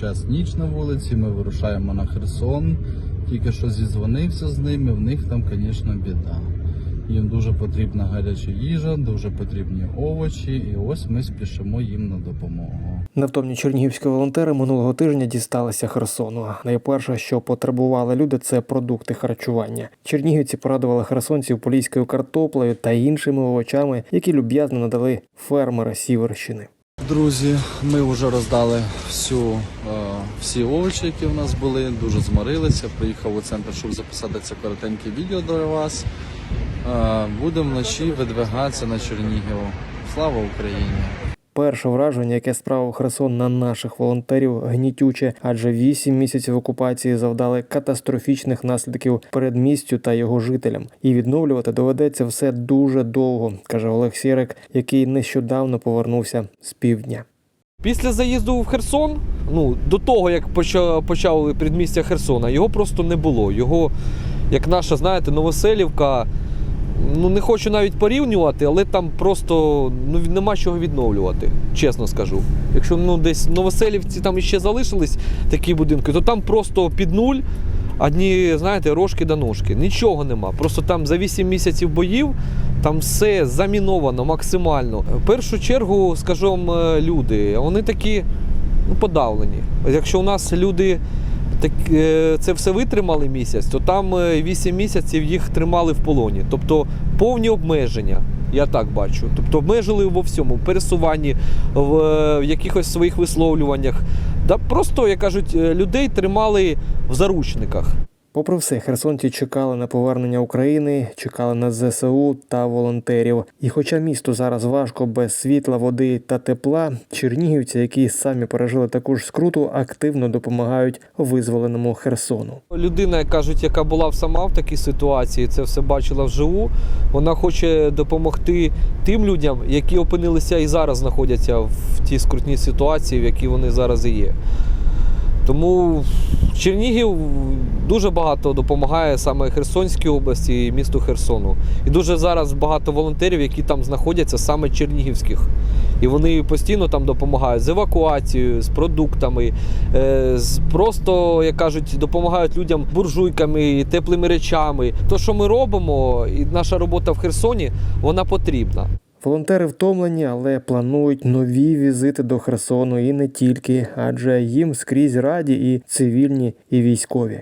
час ніч на вулиці. Ми вирушаємо на Херсон. Тільки що зізвонився з ними. В них там, звісно, біда. Їм дуже потрібна гаряча їжа, дуже потрібні овочі, і ось ми спішимо їм на допомогу. Невтомні чернігівські волонтери минулого тижня дісталися Херсону. Найперше, що потребували люди, це продукти харчування. Чернігівці порадували херсонців поліською картоплею та іншими овочами, які люб'язно надали фермери Сіверщини. Друзі, ми вже роздали всю, е, всі овочі, які в нас були. Дуже зморилися. Приїхав у центр, щоб записати це коротеньке відео для вас. Е, Будемо вночі видвигатися на Чернігів. Слава Україні! Перше враження, яке справив Херсон на наших волонтерів, гнітюче, адже вісім місяців окупації завдали катастрофічних наслідків передмістю та його жителям. І відновлювати доведеться все дуже довго, каже Олег Сірик, який нещодавно повернувся з півдня. Після заїзду в Херсон, ну до того як поча- почали предмістя Херсона, його просто не було. Його, як наша, знаєте, Новоселівка. Ну не хочу навіть порівнювати, але там просто ну нема чого відновлювати, чесно скажу. Якщо ну десь Новоселівці там іще залишились такі будинки, то там просто під нуль. Одні, знаєте, рожки до ножки. Нічого нема. Просто там за 8 місяців боїв там все заміновано максимально. В першу чергу, скажу вам, е, люди, вони такі ну, подавлені. Якщо у нас люди так, е, це все витримали місяць, то там е, 8 місяців їх тримали в полоні. Тобто повні обмеження. Я так бачу. Тобто обмежили во всьому, в пересуванні, в, е, якихось своїх висловлюваннях. Да просто, як кажуть, е, людей тримали в заручниках. Попри все, херсонці чекали на повернення України, чекали на ЗСУ та волонтерів. І хоча місту зараз важко без світла, води та тепла, чернігівці, які самі пережили таку ж скруту, активно допомагають визволеному Херсону. Людина, кажуть, яка була сама в такій ситуації, це все бачила вживу. Вона хоче допомогти тим людям, які опинилися і зараз знаходяться в тій скрутній ситуації, в якій вони зараз і є. Тому Чернігів дуже багато допомагає саме Херсонській області і місту Херсону. І дуже зараз багато волонтерів, які там знаходяться, саме чернігівських. І вони постійно там допомагають з евакуацією, з продуктами, е, з просто, як кажуть, допомагають людям буржуйками, теплими речами. То, що ми робимо, і наша робота в Херсоні, вона потрібна. Волонтери втомлені, але планують нові візити до Херсону і не тільки, адже їм скрізь раді і цивільні, і військові.